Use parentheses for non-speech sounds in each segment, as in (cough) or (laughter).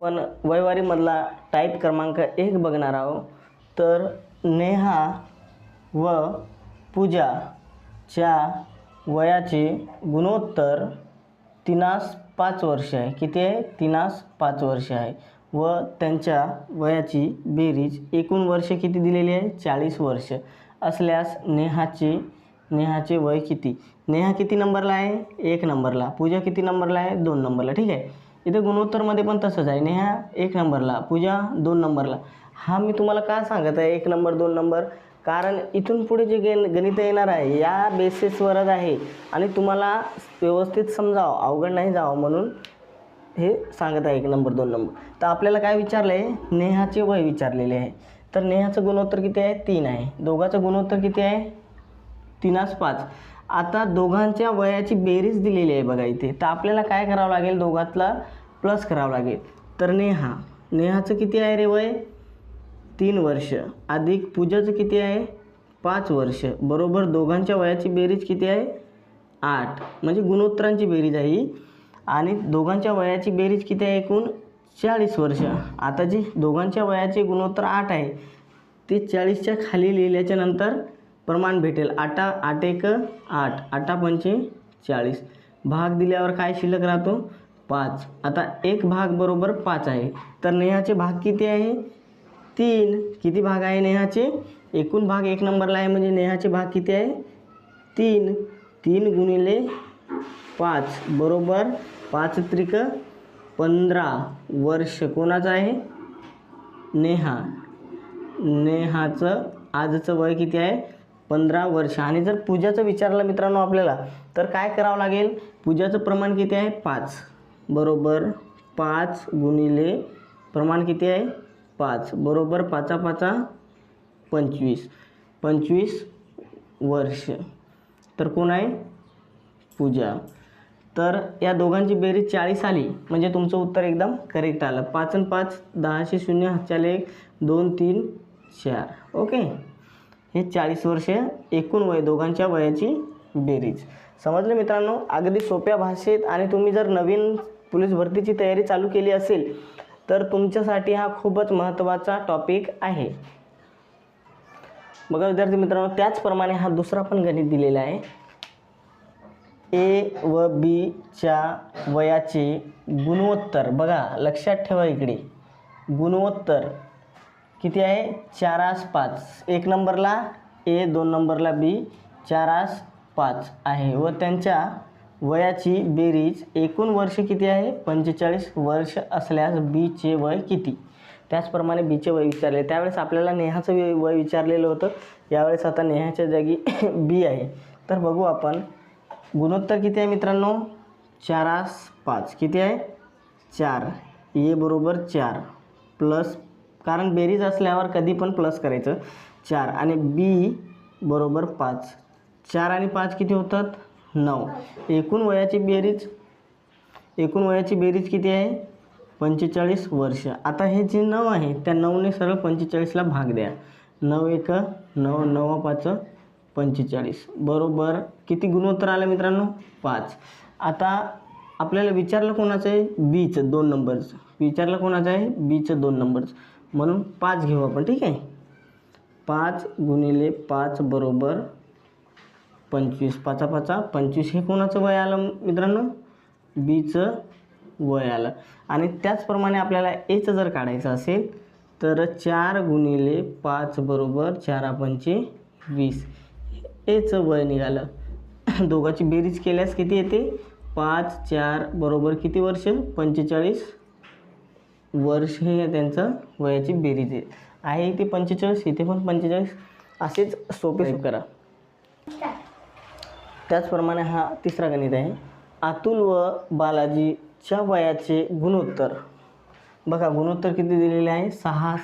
पण वैवारीमधला टाईप क्रमांक एक बघणार आहोत तर नेहा व पूजाच्या वयाचे गुणोत्तर तिनास पाच वर्ष आहे. किती आहे? तिनास पाच वर्ष आहे. व त्यांच्या वयाची बेरीज एकूण वर्ष किती दिलेली आहे? चाळीस वर्ष. असल्यास नेहाचे नेहाचे वय किती? नेहा किती नंबरला आहे? एक नंबरला. पूजा किती नंबरला आहे? दोन नंबरला. ठीक आहे? इथे गुणोत्तरमध्ये पण तसंच आहे. नेहा एक नंबरला पूजा दोन नंबरला. हा मी तुम्हाला का सांगत आहे? एक नंबर दोन नंबर. कारण इथून पुढे जे गेन गणित येणार आहे या बेसिसवरच आहे. आणि तुम्हाला व्यवस्थित समजावं अवघड नाही जावं म्हणून हे सांगत आहे एक नंबर दोन नंबर. तर आपल्याला काय विचारलं आहे नेहाचे वय विचारलेले आहे. तर नेहाचं गुणोत्तर किती आहे? तीन आहे. दोघाचं गुणोत्तर किती आहे? तीनास पाच. आता दोघांच्या वयाची बेरीज दिलेली आहे बघा इथे. तर आपल्याला काय करावं लागेल? दोघातला प्लस करावं लागेल. तर नेहा. नेहाचं किती आहे रे वय? तीन वर्ष. अधिक पूजाचं किती आहे? पाच वर्ष. बरोबर दोघांच्या वयाची बेरीज किती आहे? आठ. म्हणजे गुणोत्तरांची बेरीज आहे ही. आणि दोघांच्या वयाची बेरीज किती आहे एकूण? चाळीस वर्ष. आता जी दोघांच्या वयाचे गुणोत्तर आठ आहे ते चाळीसच्या खाली लिहिल्याच्यानंतर प्रमाण भेटेल. आटा आठ एक आठ. आठा पंचे चाळीस. भाग दिल्यावर काय शिल्लक राहतो? पाच. आता एक भाग बरोबर पाच आहे. तर नेहाचे भाग किती आहे? तीन. किती भाग आहे नेहाचे? एकूण भाग एक नंबरला आहे म्हणजे नेहाचे भाग किती आहे? तीन. तीन गुणिले पाच. बरोबर पाच त्रिक पंधरा. वर्ष कोणाचं आहे? नेहा. नेहाचं आजचं वय किती आहे? पंधरा वर्ष. आणि जर पूजाचं विचारलं मित्रांनो आपल्याला तर काय करावं लागेल? पूजाचं प्रमाण किती आहे? पाच. बरोबर पाच गुणिले प्रमाण किती आहे? पाच. बरोबर पाचा पाचा पंचवीस. पंचवीस वर्ष. तर कोण आहे? पूजा. तर या दोघांची बेरीज चाळीस आली. म्हणजे तुमचं उत्तर एकदम करेक्ट आलं. पाच आणि पाच दहाशे शून्य हातच्याला एक दोन तीन चार. ओके? हे चाळीस वर्ष एकूण वय दोघांच्या वयाची बेरीज. समजलं मित्रांनो? अगदी सोप्या भाषेत आणि तुम्ही जर नवीन पोलीस भरतीची तयारी चालू केली असेल तर तुमच्यासाठी हा खूपच महत्त्वाचा टॉपिक आहे. बघा विद्यार्थी मित्रांनो त्याचप्रमाणे हा दुसरा पण गणित दिलेला आहे. ए व बीच्या वयाचे गुणोत्तर. बघा लक्षात ठेवा इकडे. गुणोत्तर. किती आहे? चारास पाच. एक नंबरला ए दोन नंबरला बी चार आस पाच आहे. व त्यांच्या वयाची बेरीज एकूण वर्ष किती आहे? पंचेचाळीस वर्ष असल्यास बीचे वय किती? त्याचप्रमाणे बीचे वय विचारले. त्यावेळेस आपल्याला नेहाचं वय वय विचारलेलं होतं. यावेळेस आता नेहाच्या जागी (coughs) बी आहे. तर बघू आपण. गुणोत्तर किती आहे मित्रांनो? चारास पाच. किती आहे? चार. ए बरोबर चार. प्लस कारण बेरीज असल्यावर कधी पण प्लस करायचं. चार आणि बी बरोबर पाच. चार आणि पाच किती होतात? नऊ. एकूण वयाची बेरीज? एकूण वयाची बेरीज किती आहे? पंचेचाळीस वर्ष. आता हे जे नऊ आहे त्या नऊने सरळ पंचेचाळीसला भाग द्या. नऊ एक नऊ नऊ पाच पंचेचाळीस. बरोबर किती गुणोत्तर आलं मित्रांनो? पाच. आता आपल्याला विचारलं कोणाचं आहे? बीचं दोन नंबरचं विचारलं कोणाचं आहे? बीचं दोन नंबरचं म्हणून पाच घेऊ आपण ठीक आहे? पाच गुणिले पाच बरोबर पंचवीस. पाचा पाचा पंचवीस हे कोणाचं वय आलं मित्रांनो? बीचं वय आलं. आणि त्याचप्रमाणे आपल्याला एचं जर काढायचं असेल तर चार गुणिले पाच बरोबर चारा पंचे वीस. एचं वय निघालं. (coughs) दोघाची बेरीज केल्यास किती येते? पाच चार बरोबर किती वर्ष? पंचेचाळीस. वर्ष हे त्यांचं वयाची बेरीज आहे. आहे इथे पंचेचाळीस इथे पण पंचेचाळीस. असेच सोपे करा त्याचप्रमाणे हा तिसरा गणित आहे. अतुल व बालाजीच्या वयाचे गुणोत्तर. बघा गुणोत्तर किती दिलेले आहे? सहा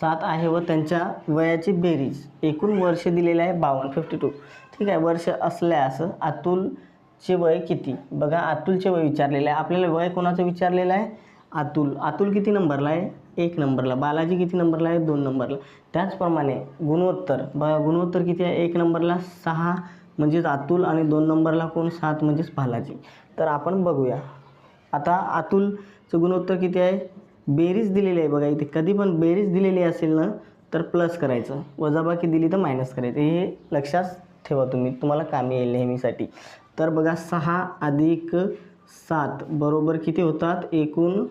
सात आहे व त्यांच्या वयाची बेरीज. एकूण वर्ष दिलेले आहे बावन्न फिफ्टी टू ठीक आहे वर्ष असल्यास अतुलचे वय किती? बघा अतुलचे वय विचारलेलं आहे. आपल्याला वय कोणाचं विचारलेलं आहे? अतुल. अतुल किती नंबरला आहे? एक नंबरला. बालाजी किती नंबरला आहे? दोन नंबरला. त्याचप्रमाणे गुणोत्तर. ब गुणोत्तर किती आहे? एक नंबरला सहा म्हणजेच अतुल आणि दोन नंबरला कोण? सात म्हणजेच बालाजी. तर आपण बघूया. आता अतुलचं गुणोत्तर किती आहे? बेरीज दिलेली आहे बघा इथे. कधी पण बेरीज दिलेली असेल ना तर प्लस करायचं. वजाबाकी दिली तर मायनस करायचं. हे लक्षात ठेवा तुम्ही. तुम्हाला कामी येईल नेहमीसाठी. तर बघा सहा अधिक सात बरोबर किती होतात? एकूण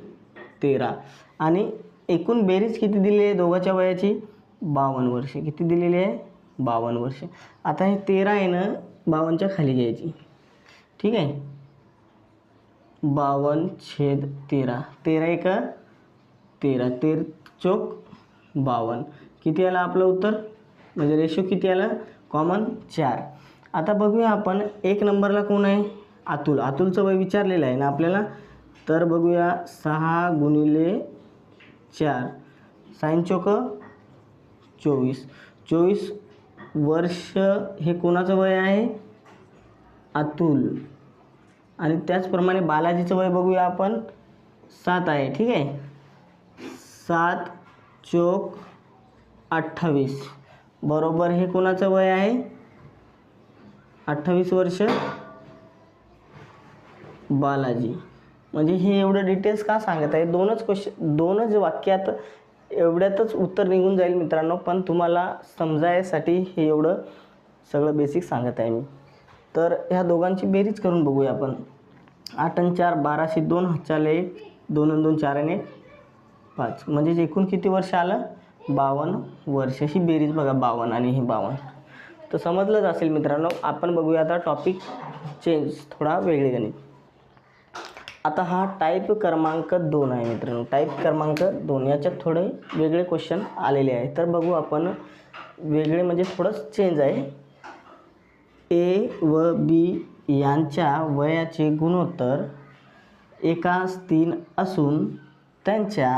तेरा. आणि एकूण बेरीज किती दिलेली आहे दोघाच्या वयाची? बावन्न वर्षे. किती दिलेली आहे? बावन्न वर्षे. आता हे तेरा आहे ना बावन्नच्या खाली घ्यायची. ठीक आहे? बावन्न छेद तेरा. तेरा एक तेरा. तेर चोक बावन्न. किती आलं आपलं उत्तर? म्हणजे रेशो किती आलं? कॉमन चार. आता बघूया आपण एक नंबरला कोण आहे? अतुल. अतुलचं वय विचारलेलं आहे ना आपल्याला? तर बघूया सहा गुणिले चार. साईन चौक चोवीस. चोवीस वर्ष हे कोणाचं वय आहे? अतुल. आणि त्याचप्रमाणे बालाजीचं वय बघूया आपण. सात आहे ठीक आहे? सात चोक अठ्ठावीस. बरोबर हे कोणाचं वय आहे? अठ्ठावीस वर्ष. बालाजी. म्हणजे हे एवढं डिटेल्स का सांगत आहे? दोनच क्वेश्चन दोनच वाक्यात एवढ्यातच उत्तर निघून जाईल मित्रांनो पण तुम्हाला समजायसाठी हे एवढं सगळं बेसिक सांगत आहे मी. तर ह्या दोघांची बेरीज करून बघूया आपण. आठ आणि चार बाराशे दोन हजार एक दोन आणि दोन चार आणि एक पाच. म्हणजे एकूण किती वर्ष आलं? बावन्न वर्ष. ही बेरीज बघा बावन्न आणि हे बावन्न. तर समजलंच असेल मित्रांनो आपण बघूया आता टॉपिक चेंज थोडा वेगळे गणित. आता हा टाईप क्रमांक दोन आहे मित्रांनो. टाईप क्रमांक दोन. याच्यात थोडे वेगळे क्वेश्चन आलेले आहे तर बघू आपण वेगळे म्हणजे थोडंच चेंज आहे. ए व बी यांच्या वयाचे गुणोत्तर एकास तीन असून त्यांच्या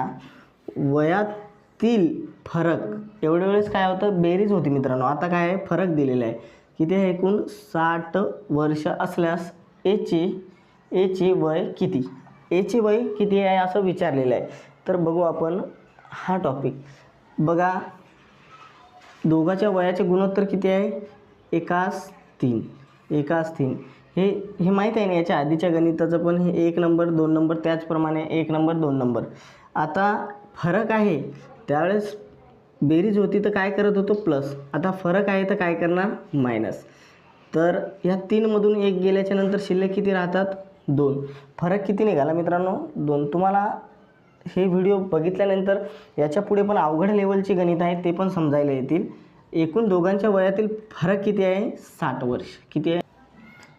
वयातील फरक एवढ्या वेळेस काय होतं? बेरीज होती मित्रांनो. आता काय आहे? फरक दिलेला आहे. किती ते एकूण साठ वर्ष असल्यास एचे एचे वय किती? एचे वय किती आहे असं विचारलेलं आहे. तर बघू आपण हा टॉपिक बघा दोघाच्या वयाचे गुणोत्तर किती आहे? एकास तीन. एकास तीन. हे हे माहीत आहे ना याच्या आधीच्या गणिताचं पण हे एक नंबर दोन नंबर त्याचप्रमाणे एक नंबर दोन नंबर. आता फरक आहे. त्यावेळेस बेरीज होती तर काय करत होतो? प्लस. आता फरक आहे तर काय करणार? मायनस. तर ह्या तीनमधून एक गेल्याच्यानंतर शिल्लक किती राहतात? दोन. फरक किती निघाला मित्रांनो? दोन. तुम्हाला हे व्हिडिओ बघितल्यानंतर याच्यापुढे पण अवघड लेवलची गणित आहेत ते पण समजायला येतील. एकूण दोघांच्या वयातील फरक किती आहे? साठ वर्ष. किती आहे?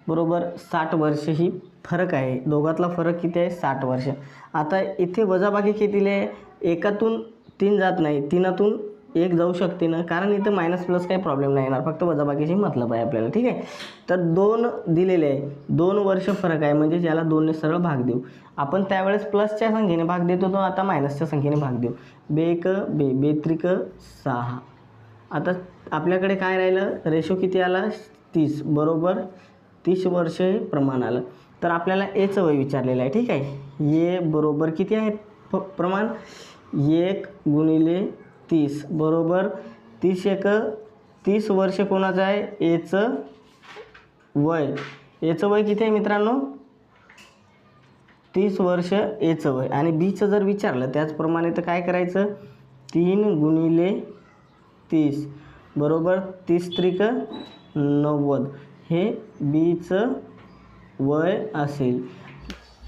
बरोबर साठ वर्ष ही फरक आहे. दोघातला फरक किती आहे? साठ वर्ष. आता इथे वजाबाकी कितीले आहे? एकातून तीन जात नाही. तीनातून एक जाऊ शकते ना. कारण इथं मायनस प्लस काही प्रॉब्लेम नाही येणार. फक्त वजाबाकीची मतलब आहे आपल्याला. ठीक आहे? तर दोन दिलेले आहे. दोन वर्ष फरक आहे. म्हणजे ज्याला दोनने सरळ भाग देऊ. आपण त्यावेळेस प्लसच्या संख्येने भाग देत होतो आता मायनसच्या संख्येने भाग देऊ. बेक बे बेत्रिक सहा. आता आपल्याकडे काय राहिलं? रेशो किती आला? तीस. बरोबर? तीस वर्ष हे प्रमाण आलं. तर आपल्याला एचं वय विचारलेलं आहे. ठीक आहे? ये बरोबर किती आहे? प प्रमाण? एक गुणिले तीस. बरोबर? तीस एक तीस वर्ष कोणाचं आहे? एचं वय. एचं वय किती आहे मित्रांनो? तीस वर्ष एचं वय. आणि बीचं जर विचारलं त्याचप्रमाणे तर काय करायचं? तीन गुणिले तीस. बरोबर? तीस त्रिक नव्वद. हे बीचं वय असेल.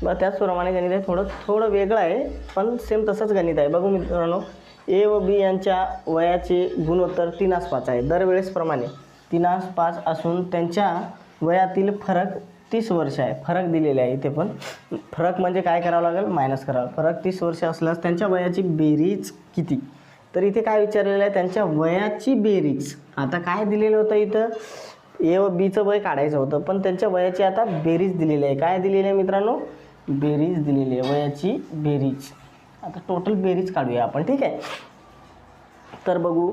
बा त्याचप्रमाणे गणित आहे. थोडं थोडं वेगळं आहे पण सेम तसंच गणित आहे. बघू मित्रांनो. ए व बी यांच्या वयाचे गुणोत्तर तीनास पाच आहे. दरवेळेसप्रमाणे तीनास पाच असून त्यांच्या वयातील फरक तीस वर्ष आहे. फरक दिलेले आहे इथे पण. फरक म्हणजे काय करावं लागेल? मायनस करावं फरक तीस वर्ष असल्यास त्यांच्या वयाची बेरीज किती? तर इथे काय विचारलेलं आहे? त्यांच्या वयाची बेरीज. आता काय दिलेलं होतं इथं? ए व बीचं वय काढायचं होतं पण त्यांच्या वयाची आता बेरीज दिलेली आहे. काय दिलेली आहे मित्रांनो? बेरीज दिलेली आहे. वयाची बेरीज. आता टोटल बेरीज काढूया आपण ठीक आहे? तर बघू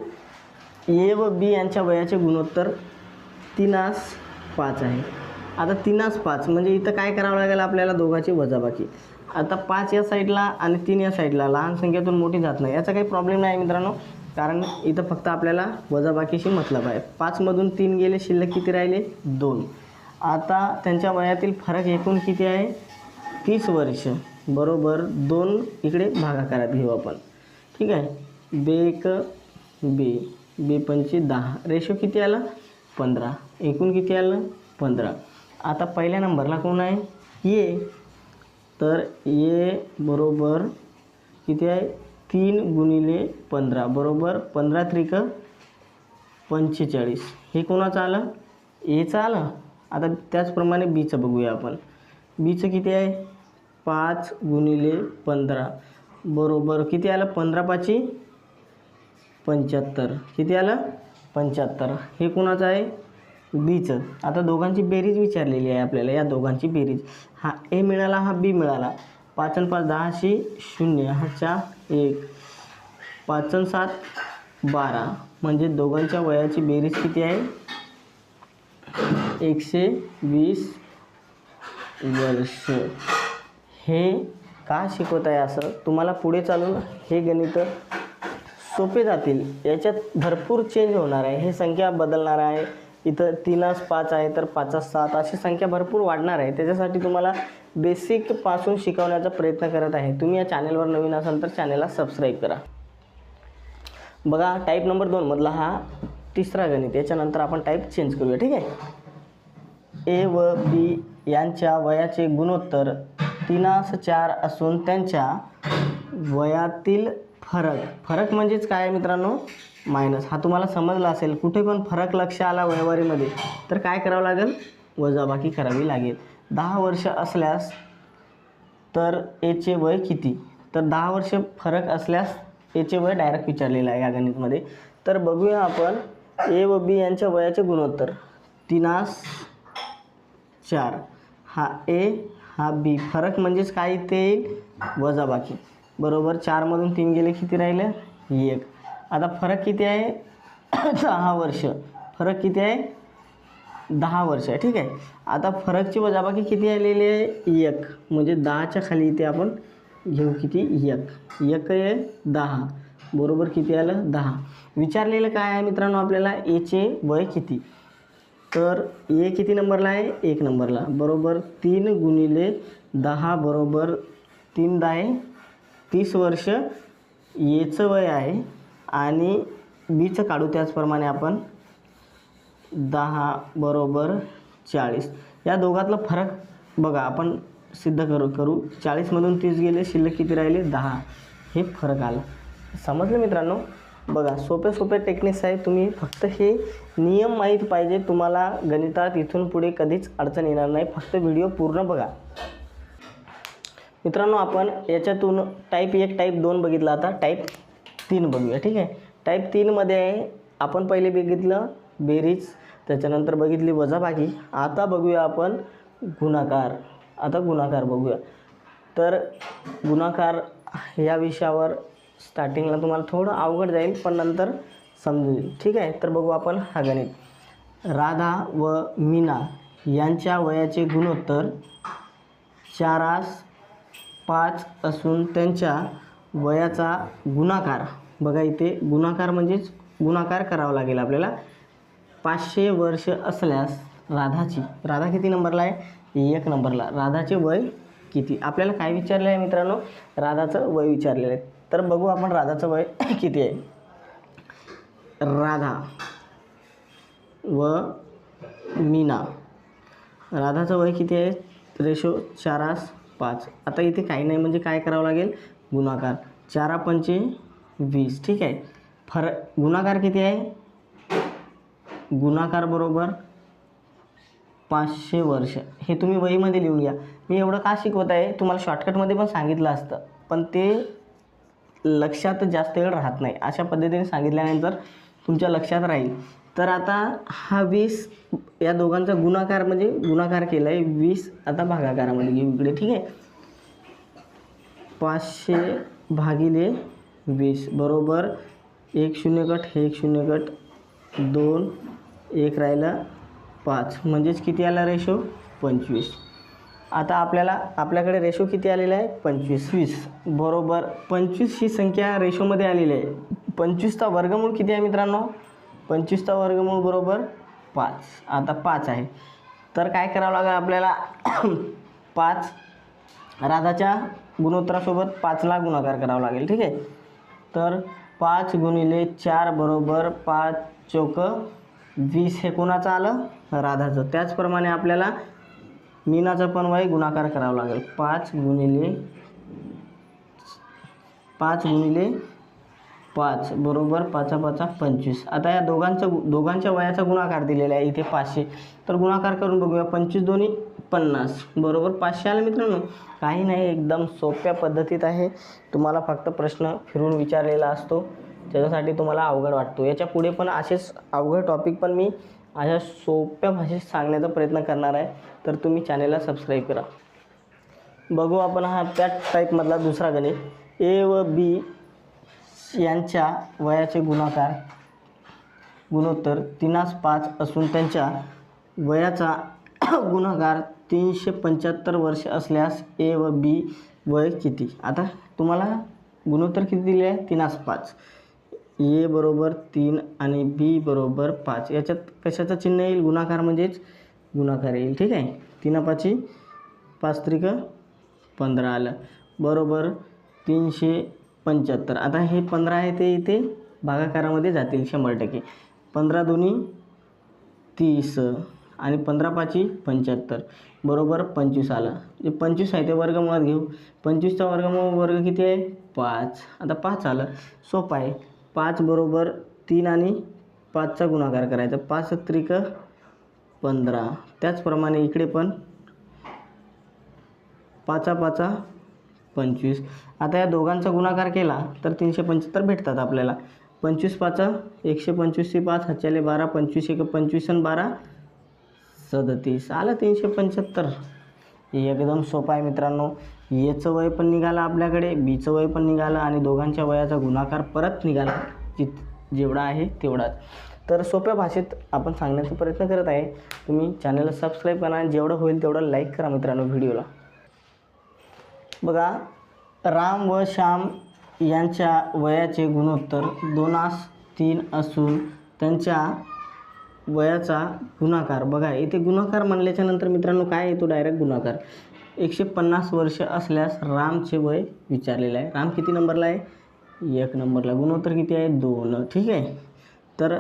ए व बी यांच्या वयाचे गुणोत्तर तीनास पाच आहे. आता तीनास पाच म्हणजे इथं काय करावं लागेल आपल्याला दोघांची वजाबाकी? आता पाच या साईडला आणि तीन या साईडला लहान संख्येतून मोठी जात नाही. याचा काही प्रॉब्लेम नाही मित्रांनो कारण इथं फक्त आपल्याला वजाबाकीशी मतलब आहे. पाचमधून तीन गेले शिल्लक किती राहिले? दोन. आता त्यांच्या वयातील फरक एकूण किती आहे? तीस वर्ष. बरोबर दोन इकडे भागाकारात घेऊ आपण. ठीक आहे? बे एक बे. बे पंचे दहा. रेशो किती आला? पंधरा. एकूण किती आलं? पंधरा. आता पहिल्या नंबरला कोण आहे? ये तर ये बरोबर किती आहे? तीन गुणिले पंधरा. बरोबर पंधरा त्रिक पंचेचाळीस. हे कोणाचं आलं? एचं आलं? आता त्याचप्रमाणे बीचं बघूया आपण. बीचं किती आहे? पाच गुणिले पंधरा. बरोबर किती आलं? पंधरा पाची पंच्याहत्तर. किती आलं? पंच्याहत्तर. हे कोणाचं आहे? बीचं. आता दोघांची बेरीज विचारलेली आहे आपल्याला या दोघांची बेरीज. हा ए मिळाला हा बी मिळाला. पाच आणि पाच दहाशी शून्य. हा चार एक. पाच आणि सात बारा. म्हणजे दोघांच्या वयाची बेरीज किती आहे? एकशे वीस वर्ष. हे का शिकवत आहे असं तुम्हाला पुढे चालून हे गणित सोपे जातील. याच्यात भरपूर चेंज होणार आहे. हे संख्या बदलणार आहे. इथं तीनास पाच आहे तर पाचास सात अशी संख्या भरपूर वाढणार आहे. त्याच्यासाठी तुम्हाला बेसिकपासून शिकवण्याचा प्रयत्न करत आहे. तुम्ही या चॅनेलवर नवीन असाल तर चॅनेलला सबस्क्राईब करा. बघा टाईप नंबर दोनमधला हा तिसरा गणित. याच्यानंतर आपण टाईप चेंज करूया. ठीक आहे? ए व बी यांच्या वयाचे गुणोत्तर तीनास चार असून त्यांच्या वयातील फरक. फरक म्हणजेच काय मित्रांनो? मायनस हा तुम्हाला समजला असेल कुठे पण फरक लक्ष आला वयवारीमध्ये तर काय करावं लागेल? वजाबाकी करावी लागेल. दहा वर्ष असल्यास तर एचे वय किती? तर दहा वर्ष फरक असल्यास एचे वय डायरेक्ट विचारलेलं आहे या गणितमध्ये. तर बघूया आपण ए व बी यांच्या वयाचे गुणोत्तर. तिनास चार. हा ए हा बी. फरक म्हणजेच काय ते येईल वजाबाकी. बरोबर? चारमधून तीन गेले किती राहिलं? एक. आता फरक किती आहे? (coughs) दहा वर्ष. फरक किती आहे? दहा वर्ष. आहे ठीक आहे? आता फरकची वजाबाकी किती आलेली आहे? एक. म्हणजे दहाच्या खाली इथे आपण घेऊ किती? एक. एक आहे दहा. बरोबर किती आलं? दहा. विचारलेलं काय आहे मित्रांनो आपल्याला? एचे वय किती? तर ए किती नंबरला आहे? एक नंबरला. बरोबर तीन गुणिले दहा बरोबर तीन दहा तीस वर्ष एचं वय आहे आणि बीचं काढू त्याचप्रमाणे आपण दहा बरोबर चाळीस. या दोघातला फरक बघा आपण सिद्ध करू करू. चाळीसमधून तीस गेले शिल्लक किती राहिले? दहा. हे फरक आला. समजलं मित्रांनो? बघा सोपे सोपे टेक्निक्स आहे. तुम्ही फक्त हे नियम माहीत पाहिजे. तुम्हाला गणितात इथून पुढे कधीच अडचण येणार नाही. फक्त व्हिडिओ पूर्ण बघा. मित्रांनो आपण याच्यातून टाईप एक टाईप दोन बघितला आता. टाईप तीन बघूया ठीक आहे? टाईप तीनमध्ये आहे आपण पहिले बघितलं बेरीज त्याच्यानंतर बघितली वजाबाकी. आता बघूया आपण गुणाकार. आता गुणाकार बघूया. तर गुणाकार या विषयावर स्टार्टिंगला तुम्हाला थोडं अवघड जाईल पण नंतर समजेल ठीक आहे? तर बघू आपण हा गणित. राधा व मीना यांच्या वयाचे गुणोत्तर चारास पाच असून त्यांच्या वयाचा गुणाकार. बघा इथे गुणाकार म्हणजेच गुणाकार करावा लागेल आपल्याला. पाचशे वर्ष असल्यास राधाची राधा किती नंबरला आहे? एक नंबरला. राधाचे वय किती? आपल्याला काय विचारलं आहे मित्रांनो? राधाचं वय विचारलेलं आहे. तर बघू आपण राधाचं वय (coughs) किती आहे. राधा व मीना. राधाचं वय किती आहे? रेशो चारास पाच. आता इथे काही नाही म्हणजे काय करावं लागेल? गुणाकार. चारा पंचे वीस. ठीक आहे. फर गुणाकार किती आहे? गुणाकार बरोबर पाचशे वर्ष. हे तुम्ही वहीमध्ये लिहून घ्या. मी एवढं का शिकवत आहे? तुम्हाला शॉर्टकटमध्ये पण सांगितलं असतं. पण ते लक्षात जास्त वेळ राहत नाही. अशा पद्धतीने सांगितल्यानंतर तुमच्या लक्षात राहील. तर आता हा वीस या दोघांचा गुणाकार म्हणजे गुणाकार केला आहे वीस आता भागाकारामध्ये घेऊ इकडे ठीक आहे? पाचशे भागिले वीस बरोबर एक शून्य गट हे एक शून्य गट दोन एक राहिला पाच. म्हणजेच किती आला रेशो? पंचवीस. आता आपल्याला आपल्याकडे रेशो किती आलेला आहे? पंचवीस. वीस. बरोबर. पंचवीस ही संख्या रेशोमध्ये आलेली आहे. पंचवीसचा वर्गमूळ किती आहे मित्रांनो? पंचवीसचा वर्गमूळ बरोबर पाच. आता पाच आहे. तर काय करावं लागेल आपल्याला? (clears throat) पाच राधाच्या गुणोत्तरासोबत पाचला गुणाकार करावा लागेल. ठीक आहे? तर पाच गुणिले चार बरोबर पाच चौक वीस हे कोणाचं आलं? राधाचं. त्याचप्रमाणे आपल्याला मीनाचा पण वय गुणाकार करावा लागेल. पाच गुणिले पाच गुणिले पाच बरोबर पाचा पाचा पंचवीस. आता या दोघांचा दोघांच्या वयाचा गुणाकार दिलेला आहे इथे पाचशे. तर गुणाकार करून बघूया पंचवीस दोन्ही पन्नास. बरोबर पाचशे आलं मित्रांनो? काही नाही एकदम सोप्या पद्धतीत आहे. तुम्हाला फक्त प्रश्न फिरून विचारलेला असतो. त्याच्यासाठी तुम्हाला अवघड वाटतो. याच्यापुढे पण असेच अवघड टॉपिक पण मी अशा सोप्या भाषेत सांगण्याचा प्रयत्न करणार आहे तर तुम्ही चॅनेलला सबस्क्राईब करा. बघू आपण हा त्या टाईपमधला दुसरा गणित. ए व बी यांच्या वयाचे गुणाकार गुणोत्तर तीनास पाच असून त्यांच्या वयाचा (coughs) गुणाकार तीनशे पंच्याहत्तर वर्ष असल्यास ए व बी वय किती? आता तुम्हाला गुणोत्तर किती दिले आहे? तीनास पाच. ए बरोबर तीन आणि बी बरोबर पाच. याच्यात कशाचं चिन्ह येईल? गुणाकार म्हणजेच गुणाकार येईल. ठीक आहे? तीन पाची पाच त्रिक पंधरा आलं. बरोबर तीनशे पंच्याहत्तर. आता हे पंधरा आहे ते इथे भागाकारामध्ये जातील शंभर टक्के. पंधरा दोन्ही तीस आणि पंधरा पाची पंच्याहत्तर. बरोबर पंचवीस आलं. जे पंचवीस आहे ते वर्गमुळात घेऊ. पंचवीसचा वर्गमुळ वर्ग किती आहे? पाच. आता पाच आलं. सोपं आहे. पाच बरोबर तीन आणि पाचचा गुणाकार करायचा. पाच त्रिक पंधरा. त्याचप्रमाणे इकडे पण पाचा पाचा पंचवीस. आता या दोघांचा गुणाकार केला तर तीनशे पंच्याहत्तर भेटतात आपल्याला. पंचवीस पाचा एकशे पंचवीसशे पाच हच्याले बारा पंचवीस एक पंचवीस आणि बारा सदतीस. आलं तीनशे पंच्याहत्तर. एकदम सोपं आहे मित्रांनो. एचं वय पण निघालं आपल्याकडे बीचं वय पण निघालं आणि दोघांच्या वयाचा गुणाकार परत निघाला जित जेवढा आहे तेवढाच. तर सोप्या भाषेत आपण सांगण्याचा प्रयत्न करत आहे. तुम्ही चॅनलला सबस्क्राईब करा आणि जेवढं होईल तेवढं लाईक करा मित्रांनो व्हिडिओला. बघा राम व श्याम यांच्या वयाचे गुणोत्तर दोनास तीन असून त्यांच्या वयाचा गुणाकार. बघा इथे गुणाकार म्हणल्याच्यानंतर मित्रांनो काय येतो? डायरेक्ट गुणाकार. एकशे पन्नास वर्ष असल्यास रामचे वय विचारलेलं आहे. राम किती नंबरला आहे? एक नंबरला. गुणोत्तर किती आहे? दोन. ठीक आहे? तर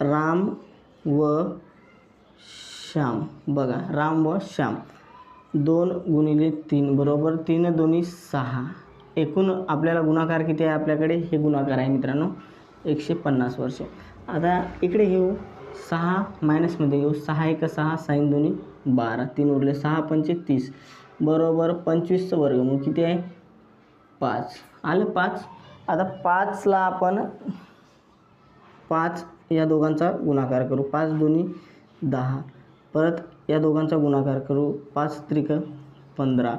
राम व श्याम. बघा राम व श्याम. दोन गुणिले तीन. बरोबर तीन दोन्ही सहा. एकूण आपल्याला गुणाकार किती आहे आपल्याकडे? हे गुणाकार आहे मित्रांनो. एकशे पन्नास वर्ष. आता इकडे घेऊ सहा मायनसमध्ये घेऊ सहा एक सहा साईन दोन्ही बारा तीन उरले सहा पंचे तीस. बरोबर पंचवीसचं वर्गमूळ किती आहे? पाच. आलं पाच? आता पाचला आपण पाच या दोघांचा गुणाकार करू. पाच दोन्ही दहा. परत या दोघांचा गुणाकार करू. पाच त्रिक पंधरा.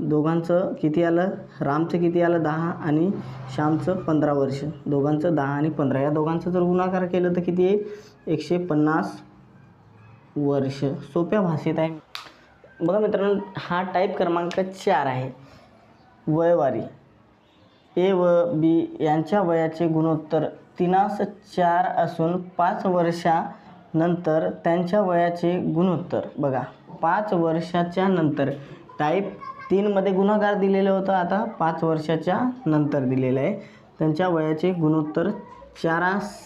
दोघांचं किती आलं? रामचं किती आलं? दहा आणि श्यामचं पंधरा वर्ष. दोघांचं दहा आणि पंधरा. या दोघांचं जर गुणाकार केलं तर किती येईल एकशे पन्नास वर्ष. सोप्या भाषेत आहे. बघा मित्रांनो हा टाईप क्रमांक चार आहे. वयवारी. ए व बी यांच्या वयाचे गुणोत्तर तीनास चार असून पाच वर्षानंतर त्यांच्या वयाचे गुणोत्तर. बघा पाच वर्षाच्या नंतर. टाईप तीनमध्ये गुन्हागार दिलेलं होतं आता पाच वर्षाच्या नंतर दिलेलं आहे. त्यांच्या वयाचे गुणोत्तर चारास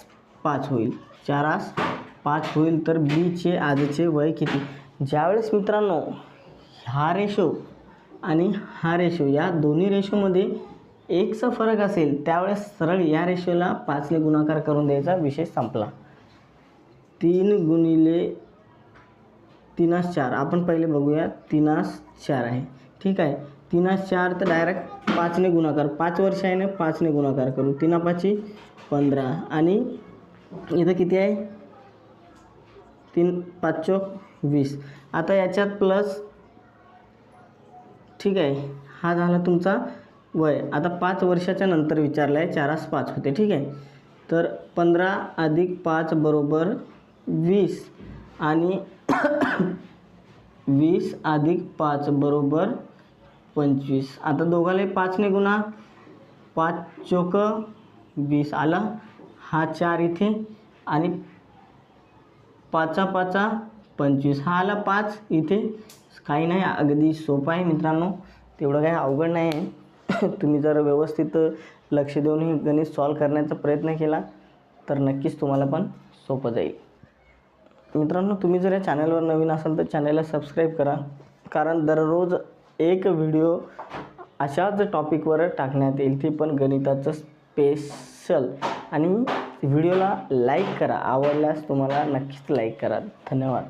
पाच होईल. चारास पाच होईल तर बीचे आजचे वय किती? ज्यावेळेस मित्रांनो हा रेशो आणि हा रेशो या दोन्ही रेशोमध्ये एकचा फरक असेल त्यावेळेस सरळ या रेशोला पाचने गुणाकार करून द्यायचा विषय संपला. तीन गुणिले तीनास चार. आपण पहिले बघूया तीनास चार आहे. ठीक आहे? तीनास चार तर डायरेक्ट पाचने गुणाकार. पाच वर्ष आहे ना पाचने गुणाकार करू. तीना पाची पंधरा. आणि इथं किती आहे? तीन पाच चौक वीस. आता याच्यात प्लस ठीक आहे. हा झाला तुमचा वय. आता पाच वर्षाच्या नंतर विचारलं आहे चारास पाच होते. ठीक आहे. तर पंधरा अधिक पाच बरोबर वीस. आणि (coughs) वीस अधिक पाच बरोबर पंचवीस. आता दोघाला पाचने गुणा पाच चोक वीस आला. हा चार इथे. आणि पाचा पाचा पंचवीस. हा आला पाच इथे. काही नाही अगदी सोपं आहे मित्रांनो. तेवढं काही अवघड नाही आहे. (coughs) तुम्ही जर व्यवस्थित लक्ष देऊन हे गणित सॉल्व करण्याचा प्रयत्न केला तर नक्कीच तुम्हाला पण सोपं जाईल. मित्रांनो तुम्ही जर या चॅनलवर नवीन असाल तर चॅनलला सबस्क्राईब करा. कारण दररोज एक व्हिडिओ अशाच टॉपिकवर टाकण्यात येईल. ते पण गणिताचं स्पेशल आणि व्हिडिओला लाईक करा. आवडल्यास तुम्हाला नक्कीच लाईक करा. धन्यवाद.